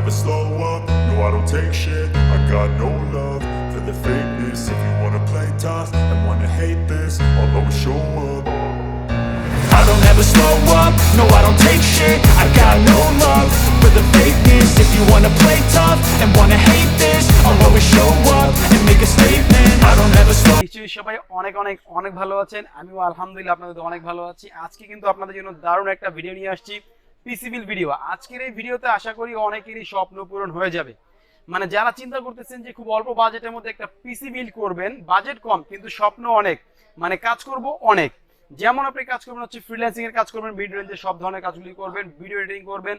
never slow up, no I don't take shit I got no love for the fakeness If you wanna play tough and wanna hate this I'll always show up I don't ever slow up, no I don't take shit I got no love for the fakeness If you wanna play tough and wanna hate this I'll always show up and make a statement I don't ever slow নিশ্চয়ই সবাই অনেক অনেক অনেক ভালো আছেন আমিও আলহামদুলিল্লাহ আপনাদের অনেক ভালো আছি আজকে কিন্তু আপনাদের জন্য দারুণ একটা ভিডিও নিয়ে আসছি পিসিবিল ভিডিও আজকের এই ভিডিওতে আশা করি অনেকেরই স্বপ্ন পূরণ হয়ে যাবে। মানে যারা চিন্তা করতেছেন যে খুব অল্প বাজেটের মধ্যে একটা পিসি বিল করবেন, বাজেট কম, কিন্তু স্বপ্ন অনেক। মানে কাজ করব অনেক। যেমন আপনি কাজ করবেন হচ্ছে ফ্রিল্যান্সিং এর কাজ করবেন ভিডিও রেঞ্জের সব ধরনের কাজগুলি করবেন ভিডিও এডিটিং করবেন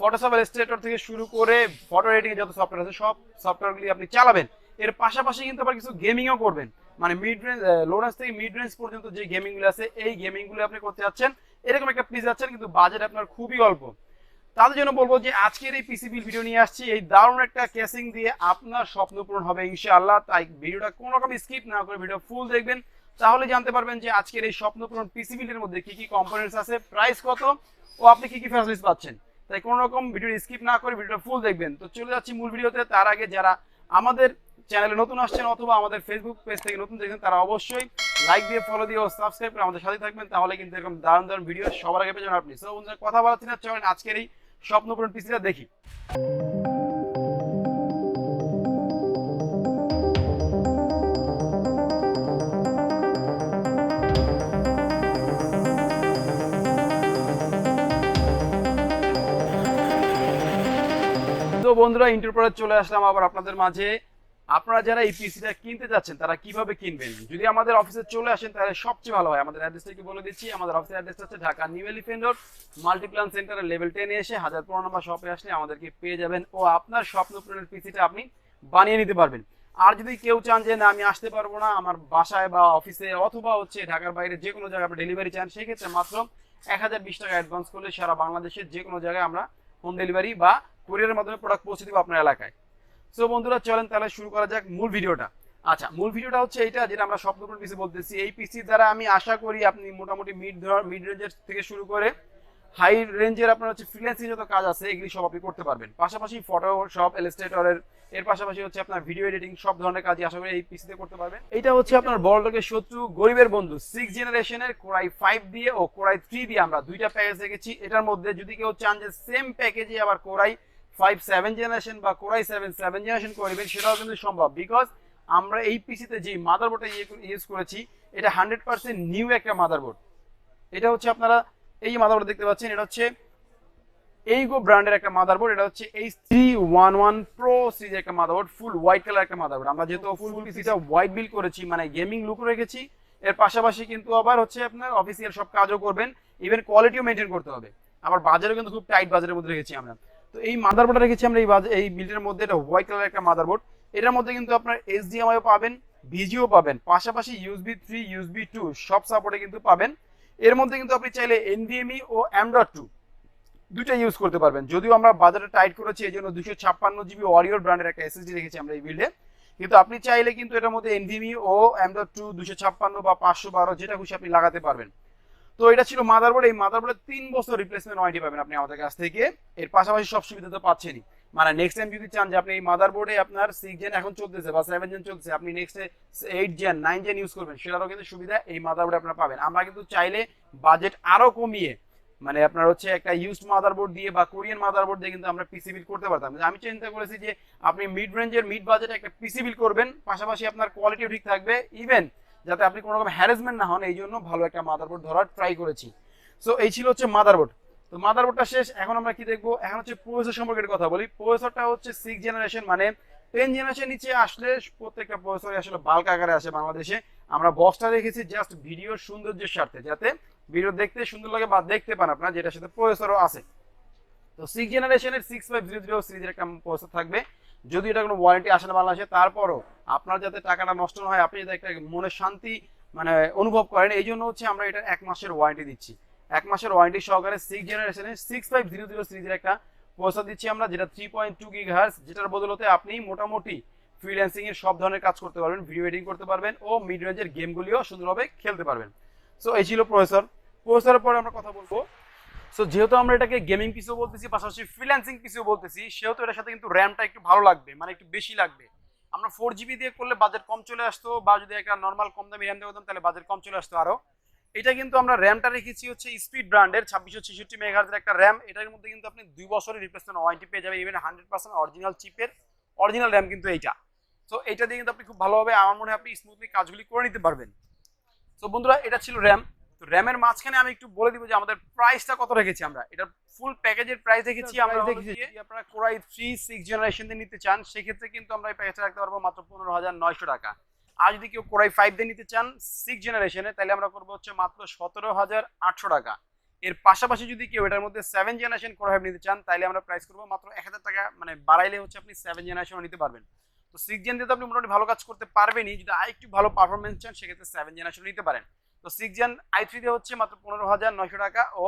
ফটোশপ ইলাস্ট্রেটর থেকে শুরু করে ফটো এডিটিং এর যত সফটওয়্যার আছে, সব সফটওয়্যারগুলি আপনি চালাবেন। এর পাশাপাশি কিন্তু আবার কিছু গেমিংও করবেন। মানে মিড রেঞ্জ লো রেঞ্জ থেকে মিড রেঞ্জ পর্যন্ত যে গেমিংগুলো আছে, এই গেমিংগুলো আপনি করতে যাচ্ছেন। এরকম একটা পিস যাচ্ছেন কিন্তু বাজেট আপনার খুবই অল্প। তাদের জন্য বলব যে আজকের এই পিসিবি ভিডিও নিয়ে আসছি। এই দারুণ একটা কেসিং দিয়ে আপনার স্বপ্ন পূরণ হবে ইনশাআল্লাহ। তাই ভিডিওটা কোনো রকম স্কিপ না করে ভিডিও ফুল দেখবেন। তাহলে জানতে পারবেন যে আজকের এই স্বপ্ন পূরণ পিসিবিলির মধ্যে কি কি কম্পোনেন্টস আছে প্রাইস কত, ও আপনি কি কি ফ্যাসিলিটিস পাচ্ছেন। তাই কোনো রকম ভিডিও স্কিপ না করে ভিডিওটা ফুল দেখবেন। তো চলে যাচ্ছি মূল ভিডিওতে তার আগে যারা আমাদের চ্যানেলে নতুন আসছেন অথবা আমাদের ফেসবুক পেজ থেকে নতুন দেখছেন, তারা অবশ্যই লাইক দিয়ে ফলো দিয়ে ও সাবস্ক্রাইব করে আমাদের সাথে থাকবেন। তাহলে কিন্তু এরকম দারুণ দারুণ ভিডিও সবার আগে পেয়ে যাবেন আপনি। সো বন্ধুরা, কথা বলাচ্ছি না, চলেন আজকের এই স্বপ্নপূরণ পিসিটা দেখি। বন্ধুরা ইন্টার পরে চলে আসলাম আবার আপনাদের মাঝে। আপনারা যারা এই পিসিটা কিনতে যাচ্ছেন, তারা কীভাবে কিনবেন? যদি আমাদের অফিসে চলে আসেন, তাহলে সবচেয়ে ভালো হয়। আমাদের অ্যাড্রেসটা কি বলে দিচ্ছি, আমাদের অফিসের অ্যাড্রেসটা হচ্ছে Dhaka new elephant road Multiplan সেন্টারের লেভেল টেনে এসে হাজার পনেরো নম্বর শপে আসলে আমাদেরকে পেয়ে যাবেন ও আপনার স্বপ্ন পূরণের পিসিটা আপনি বানিয়ে নিতে পারবেন। আর যদি কেউ চান যে, না, আমি আসতে পারব না, আমার বাসায় বা অফিসে অথবা হচ্ছে ঢাকার বাইরে যে কোনো জায়গায় আপনি ডেলিভারি চান, সেক্ষেত্রে মাত্র এক হাজার বিশ টাকা অ্যাডভান্স করলে সারা বাংলাদেশের যে কোনো জায়গায় আমরা হোম ডেলিভারি বা কুরিয়ারের মাধ্যমে প্রোডাক্ট পৌঁছে দেবো আপনার এলাকায়। সো বন্ধুরা, চলেন তাহলে শুরু করা যাক মূল ভিডিওটা। আচ্ছা মূল ভিডিওটা হচ্ছে এইটা যেটা আমরা স্বপ্নপূরণ পিসি বলতেছি। এই পিসি দ্বারা আমি আশা করি আপনি মোটামুটি মিড মিড রেঞ্জের থেকে শুরু করে হাই রেঞ্জের আপনার হচ্ছে ফ্রিল্যান্সিং যত কাজ আছে, এগুলি সব আপনি করতে পারবেন। পাশাপাশি ফটোশপ ইলাস্ট্রেটরের এর পাশাপাশি হচ্ছে আপনার ভিডিও এডিটিং সব ধরনের কাজই আশা করি এই পিসিতে করতে পারবেন। এটা হচ্ছে আপনার বড় লোকের শত্রু, গরিবের বন্ধু। সিক্স জেনারেশনের কোরাই ফাইভ দিয়ে ও কোরাই থ্রি দিয়ে আমরা দুইটা প্যাকেজ রেখেছি। এটার মধ্যে যদি কেউ চান যে সেম প্যাকেজে আবার core i five seven generation বা core i seven seven generation করবেন সেটাও কিন্তু সম্ভব। বিকজ আমরা এই পিসিতে যে মাদারবোর্ডটা ইউজ করেছি এটা হান্ড্রেড পার্সেন্ট নিউ একটা মাদারবোর্ড এটা হচ্ছে আপনারা এই মাদারবোর্ড দেখতে পাচ্ছেন এটা হচ্ছে এইগো ব্র্যান্ডের একটা মাদারবোর্ড এটা হচ্ছে এই থ্রি ওয়ান ওয়ান প্রো সিরিজের একটা মাদারবোর্ড ফুল হোয়াইট কালার একটা মাদারবোর্ড আমরা যেহেতু ফুল পিসিটা হোয়াইট বিল করেছি মানে গেমিং লুক রেখেছি এর পাশাপাশি কিন্তু আবার হচ্ছে আপনার অফিসিয়াল সব কাজও করবেন ইভেন কোয়ালিটিও মেনটেন করতে হবে। আবার বাজারও কিন্তু খুব টাইট বাজারের মধ্যে রেখেছি আমরা। তো এই মাদারবোর্ডটা রেখেছি আমরা এই এই বিল্ডের মধ্যে, এটা হোয়াইট কালার একটা মাদারবোর্ড এটার মধ্যে কিন্তু আপনার এইচডিএমআইও পাবেন ভিজিও পাবেন, পাশাপাশি ইউএসবি থ্রি ইউএসবি টু সব সাপোর্টে কিন্তু পাবেন। এর মধ্যে কিন্তু আপনি চাইলে এনভিএমই ও অ্যামডট টু দুইটা ইউজ করতে পারবেন। যদিও আমরা বাজারে টাইট করেছি এই জন্য দুশো ছাপ্পান্ন জিবি ওয়ারিয়র ব্র্যান্ডের একটা এসএসডি রেখেছি আমরা এই বিল্ডে কিন্তু আপনি চাইলে কিন্তু এটার মধ্যে এনভিএমই ও অ্যামডট টু দুশো ছাপ্পান্ন বা পাঁচশো বারো, যেটা খুশি আপনি লাগাতে পারবেন। তো এটা ছিল মাদারবোর্ড এই মাদারবোর্ডের তিন বছর রিপ্লেসমেন্ট ওয়ারেন্টি পাবেন আপনি আমাদের কাছ থেকে। এর পাশাপাশি সব সুবিধা তো পাচ্ছেনই। মানে নেক্সট টাইম যদি চান যে আপনি এই মাদারবোর্ডে আপনার সিক্স জেন এখন চলতেছে বা সেভেন জেন চলতেছে, আপনি next eight gen nine gen use করবেন, সেটারও কিন্তু সুবিধা এই মাদারবোর্ডে আপনারা পাবেন। আমরা কিন্তু চাইলে বাজেট আরও কমিয়ে মানে আপনার হচ্ছে একটা ইউজড মাদারবোর্ড দিয়ে বা কোরিয়ান মাদারবোর্ড দিয়ে কিন্তু আমরা পিসি বিল করতে পারতাম। আমি চিন্তা করেছি যে আপনি মিড রেঞ্জের মিড বাজেটে একটা পিসি বিল করবেন, পাশাপাশি আপনার কোয়ালিটিও ঠিক থাকবে ইভেন যাতে আপনি কোনো রকম হ্যারাসমেন্ট না হন, এই জন্য ভালো একটা মাদারবোর্ড ধরার ট্রাই করেছি। সো এই ছিল হচ্ছে মাদারবোর্ড তো মাদারবোর্ডটা শেষ, এখন আমরা কি দেখব? এখন হচ্ছে প্রসেসর সম্পর্কে কথা বলি। প্রসেসরটা হচ্ছে সিক্স জেনারেশন মানে টেন জেনারেশন নিচে আসলে প্রত্যেকটা প্রসেসর আসলে বাল্ক আকারে আসে বাংলাদেশে। আমরা বক্সটা রেখেছি জাস্ট ভিডিওর সৌন্দর্যের স্বার্থে, যাতে ভিডিও দেখতে সুন্দর লাগে বা দেখতে পান আপনারা, যেটার সাথে প্রসেসরও আছে। তো সিক্স জেনারেশনের সিক্স ফাইভ জিরো জিরো সিরিজের একটা প্রসেসর থাকবে। যদি এটা কোনো ওয়ারেন্টি আসে না বাংলাদেশে, তারপরও আপনার যাতে টাকাটা নষ্ট না হয়, আপনি যাতে একটা মনে শান্তি মানে অনুভব করেন, এই জন্য হচ্ছে আমরা এটা এক মাসের ওয়ারেন্টি দিচ্ছি। এক মাসের ওয়ারেন্টি সহকারে সিক্স জেনারেশনের সিক্স ফাইভ জিরো জিরো সিরিজের একটা প্রসেসর দিচ্ছি আমরা, যেটা three point two gig hertz যেটার বদলতে আপনি মোটামুটি ফ্রিল্যান্সিং এর সব ধরনের কাজ করতে পারবেন ভিডিও এডিটিং করতে পারবেন ও মিড রেঞ্জের গেমগুলিও সুন্দরভাবে খেলতে পারবেন। সো এই ছিল প্রসেসর প্রসেসরের পরে আমরা কথা বলব সো যেহেতু আমরা এটাকে গেমিং পিসিও বলতেছি, পাশাপাশি ফ্রিল্যান্সিং পিসও বলতেছি, সেহেতু এটার সাথে কিন্তু র্যামটা একটু ভালো লাগবে মানে একটু বেশি লাগবে। আমরা ফোর জিবি দিয়ে করলে বাজেট কম চলে আসতো, বা যদি একটা নর্মাল কম দামি র্যাম দিয়ে করতাম তাহলে বাজেট কম চলে আসতো আরও এটা কিন্তু আমরা র্যামটা রেখেছি হচ্ছে স্পিড ব্র্যান্ডের ছাব্বিশশো ছেষট্টি মেগাহার্জের একটা র্যাম এটার মধ্যে কিন্তু আপনি দুই বছরের রিপ্লেসমেন্ট ওয়ারেন্টি পেয়ে যাবেন ইভেন হান্ড্রেড পার্সেন্ট অরিজিনাল চিপের অরিজিনাল র্যাম কিন্তু এইটা। তো এটা দিয়ে কিন্তু আপনি খুব ভালোভাবে, আমার মনে হয় আপনি স্মুথলি কাজগুলি করে নিতে পারবেন। তো বন্ধুরা, এটা ছিল র্যাম তো র্যামের মাঝখানে আমি একটু বলে দিব যে আমাদের প্রাইসটা কত রেখেছি আমরা। এটা ফুল প্যাকেজের প্রাইস রেখেছি আমরা দেখেছি। যদি আপনারা কোরাই থ্রি সিক্স জেনারেশন দিয়ে নিতে চান সেক্ষেত্রে কিন্তু আমরা এই প্যাকেজটা রাখতে পারব মাত্র পনেরো হাজার নয়শো টাকা। আর যদি কেউ কোরাই ফাইভ দিয়ে নিতে চান সিক্স জেনারেশনে তাহলে আমরা করব হচ্ছে মাত্র সতেরো হাজার আটশো টাকা। এর পাশাপাশি যদি কেউ এটার মধ্যে সেভেন জেনারেশন কোরাই ফাইভ নিতে চান তাহলে আমরা প্রাইস করব মাত্র এক হাজার টাকা মানে বাড়াইলে হচ্ছে আপনি সেভেন জেনারেশনও নিতে পারবেন। তো সিক্স জেন দিয়ে তো আপনি মোটামুটি ভালো কাজ করতে পারবেনই যদি আরেকটু ভালো পারফরমেন্স চান সেক্ষেত্রে সেভেন জেনারেশন নিতে পারেন। তো সিক্স জেন আই থ্রি দিয়ে হচ্ছে মাত্র পনেরো হাজার নয়শো টাকা ও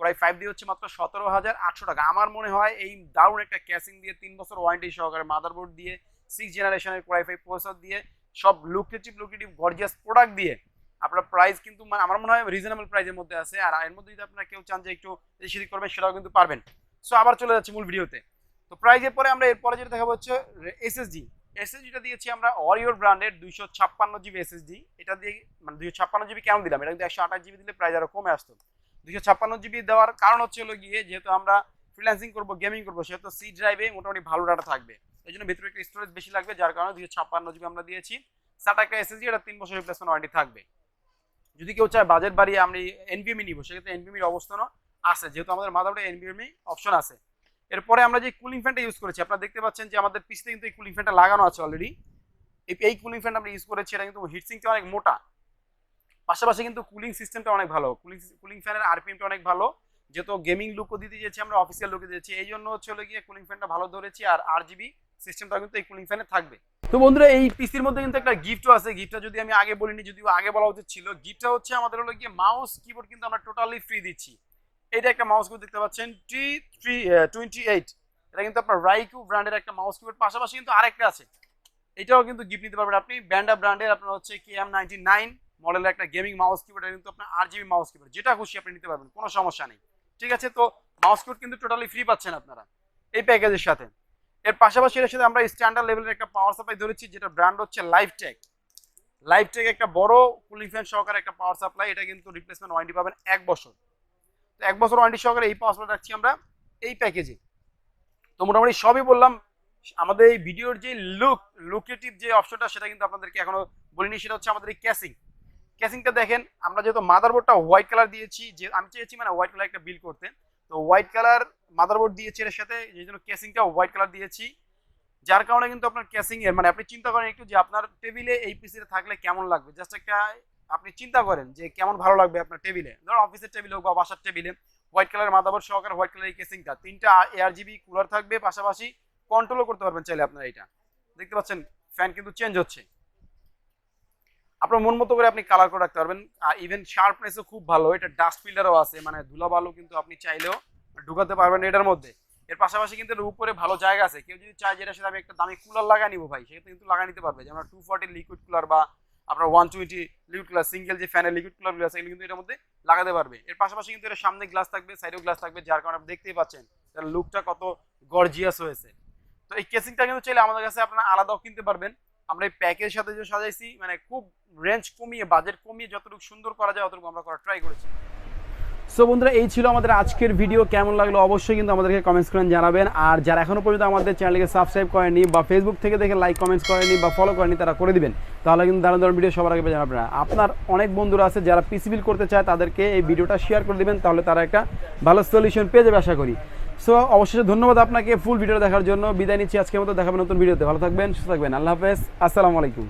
কোরাই ফাইভ দিয়ে হচ্ছে মাত্র সতেরো হাজার আটশো টাকা। আমার মনে হয় এই দারুণ একটা ক্যাসিং দিয়ে তিন বছর ওয়ারেন্টি সহকারে মাদারবোর্ড দিয়ে সিক্স জেনারেশনের কোরাই ফাইভ প্রসেসর দিয়ে, সব লুকেটিভ লুকেটিভ গর্জিয়াস প্রোডাক্ট দিয়ে আপনার প্রাইস কিন্তু মানে আমার মনে হয় রিজনেবল প্রাইসের মধ্যে আছে। আর এর মধ্যে যদি আপনারা কেউ চান যে একটু সেদিক করবেন, সেটাও কিন্তু পারবেন। সো আবার চলে যাচ্ছে মূল ভিডিওতে তো। প্রাইজের পরে আমরা এরপরে যেটা দেখাবো হচ্ছে এসএসডি এসএসডিটা দিয়েছি আমরা অরিওর ব্র্যান্ডের দুইশো ছাপ্পান্ন জিবি এসএসডি এটা দিয়ে মানে দুইশো ছাপ্পান্ন জিবি কেন দিলাম? এটা কিন্তু একশো আঠাশ জিবি দিলে প্রাইস আরও কমে আসতো। দুইশো ছাপ্পান্ন জিবি দেওয়ার কারণ হচ্ছে হলো গিয়ে যেহেতু আমরা ফ্রিল্যান্সিং করব গেমিং করব, সেহেতু সি ড্রাইভে মোটামুটি ভালো ডাটা থাকবে। এই জন্য ভিতরে একটু স্টোরেজ বেশি লাগবে, যার কারণে দুইশো ছাপ্পান্ন জিবি আমরা দিয়েছি। সাটা একটা এসএসডি এটা তিন বছর রিপ্লেসমেন্ট ওয়ারেন্টি থাকবে। যদি কেউ চায় বাজেট বাড়িয়ে আমি এনবিএমই নিব, সেক্ষেত্রে এনবিএমির অবস্থানও আছে। যেহেতু আমাদের মাদারবোর্ডে এনবিএমই অপশন আছে। এরপরে আমরা যে কুলিং ফ্যানটা ইউজ করেছি, আপনারা দেখতে পাচ্ছেন যে আমাদের পিসিতে কিন্তু এই কুলিং ফ্যানটা লাগানো আছে অলরেডি এই কুলিং ফ্যান আমরা ইউজ করেছি, এটা কিন্তু হিটসিংটা অনেক মোটা। পাশাপাশি কিন্তু কুলিং সিস্টেমটা অনেক ভালো। কুলিং কুলিং ফ্যানের আরপিএমটা অনেক ভালো। যেহেতু গেমিং লুকও দিতে চেয়েছি আমরা অফিসিয়াল লুকে দিয়েছি এই জন্য হচ্ছে গিয়ে কুলিং ফ্যানটা ভালো ধরেছি আর আর জিবি সিস্টেমটা কিন্তু এই কুলিং ফ্যানে থাকবে। তো বন্ধুরা, এই পিসির মধ্যে কিন্তু একটা গিফটও আছে। গিফটটা যদি আমি আগে বলিনি, যদিও আগে বলা উচিত ছিল। গিফটটা হচ্ছে আমাদের হলো গিয়ে মাউস কিবোর্ড কিন্তু আমরা টোটালি ফ্রি দিচ্ছি। এটা একটা মাউস কিবোর্ড দেখতে পাচ্ছেন টি থ্রি টোয়েন্টি এইট এটা কিন্তু আপনার রাইকু ব্র্যান্ডের একটা মাউস কিবোর্ড পাশাপাশি কিন্তু আরেকটা আছে। এটাও কিন্তু গিফট নিতে পারবেন আপনি। ব্যান্ডা ব্র্যান্ডের আপনার হচ্ছে কে এম নাইনটি নাইন মডেলের একটা গেমিং মাউস কিবোর্ড এটা কিন্তু আপনার আর জিবি মাউস কিবোর্ড যেটা খুশি আপনি নিতে পারবেন, কোনো সমস্যা নেই। ঠিক আছে, তো মাউস কিবোর্ড কিন্তু টোটালি ফ্রি পাচ্ছেন আপনারা এই প্যাকেজের সাথে। এর পাশাপাশি এর সাথে আমরা স্ট্যান্ডার্ড লেভেলের একটা পাওয়ার সাপ্লাই ধরেছি, যেটা ব্র্যান্ড হচ্ছে লাইফ টেক লাইফ টেক একটা বড় কুলিং ফ্যান সহকারে একটা পাওয়ার সাপ্লাই এটা কিন্তু রিপ্লেসমেন্ট ওয়ারেন্টি পাবেন এক বছর। তো এক বছর ওয়ারেন্টি সহকারে এই পাওয়ার সাপ্লাই রাখছি আমরা এই প্যাকেজে তো মোটামুটি সবই বললাম, আমাদের এই ভিডিওর যে লুক লুকেটিভ যে অপশনটা সেটা কিন্তু আপনাদেরকে এখনও বলিনি, সেটা হচ্ছে আমাদের এই ক্যাসিং ক্যাসিংটা দেখেন, আমরা যেহেতু মাদারবোর্ডটা হোয়াইট কালার দিয়েছি, যে আমি চেয়েছি মানে হোয়াইট কালার একটা বিল করতে, তো হোয়াইট কালার মাদারবোর্ড দিয়েছি এর সাথে যে জন্য ক্যাসিংটা হোয়াইট কালার দিয়েছি। যার কারণে কিন্তু আপনার ক্যাসিং এর মানে আপনি চিন্তা করেন একটু যে আপনার টেবিলে এই পিসিটা থাকলে কেমন লাগবে? জাস্ট একটা আপনি চিন্তা করেন যে কেমন ভালো লাগবে আপনার টেবিলে। ধরো অফিসের টেবিলে হোক বা বাসার টেবিলে হোয়াইট কালার মাদারবোর্ড সহকারে হোয়াইট কালার এই কেসিংটা তিনটা এয়ার জিবি কুলার থাকবে, পাশাপাশি কন্ট্রোলও করতে পারবেন চাইলে আপনারা এটা। দেখতে পাচ্ছেন ফ্যান কিন্তু চেঞ্জ হচ্ছে। আপনার মন মতো করে আপনি কালার করে রাখতে পারবেন। ইভেন শার্পনেসও খুব ভালো, এটা ডাস্ট ফিল্টারও আছে মানে ধুলা ভালো কিন্তু আপনি চাইলেও ঢুকাতে পারবেন এটার মধ্যে। এর পাশাপাশি কিন্তু এর উপরে ভালো জায়গা আছে। কেউ যদি চায় যেটা সাথে আমি একটা দামি কুলার লাগা নিবো ভাই, সেক্ষেত্রে কিন্তু লাগা নিতে পারবে। যেমন টু ফর্টি লিকুইড কুলার বা আপনার one twenty liquid cooler single যে ফ্যানের লিকুইড কুলারগুলো আছে, এগুলো কিন্তু এটার মধ্যে লাগাতে পারবে। এর পাশাপাশি কিন্তু এটা সামনে গ্লাস থাকবে সাইডেও গ্লাস থাকবে, যার কারণে আপনি দেখতেই পাচ্ছেন তার লুকটা কত গর্জিয়াস হয়েছে। তো এই কেসিংটা কিন্তু চাইলে আমাদের কাছে আপনারা আলাদাও কিনতে পারবেন। আমরা এই প্যাকের সাথে যে সাজাইছি মানে খুব রেঞ্জ কমিয়ে বাজেট কমিয়ে যতটুকু সুন্দর করা যায়, অতটুকু আমরা করার ট্রাই করেছি। সো বন্ধুরা, এই ছিল আমাদের আজকের ভিডিও কেমন লাগল অবশ্যই কিন্তু আমাদেরকে কমেন্টস করে জানাবেন। আর যারা এখনও পর্যন্ত আমাদের চ্যানেলকে সাবস্ক্রাইব করেনি বা ফেসবুক থেকে দেখে লাইক কমেন্টস করেনি বা ফলো করেনি তারা করে দিবেন। তাহলে কিন্তু দারুণ দারুণ ভিডিও সবার আগে পেয়ে আপনারা। অনেক বন্ধুরা আছে যারা পিসি বিল করতে চায়, তাদেরকে এই ভিডিওটা শেয়ার করে দিবেন, তাহলে তারা একটা ভালো সলিউশন পেয়ে যাবে আশা করি। সো অবশ্যই ধন্যবাদ আপনাকে ফুল ভিডিও দেখার জন্য। বিদায় নিচ্ছি আজকের মতো। দেখাবেন নতুন ভিডিওতে ভালো থাকবেন, সুস্থ থাকবেন। আল্লাহ হাফেজ। আসসালামু আলাইকুম।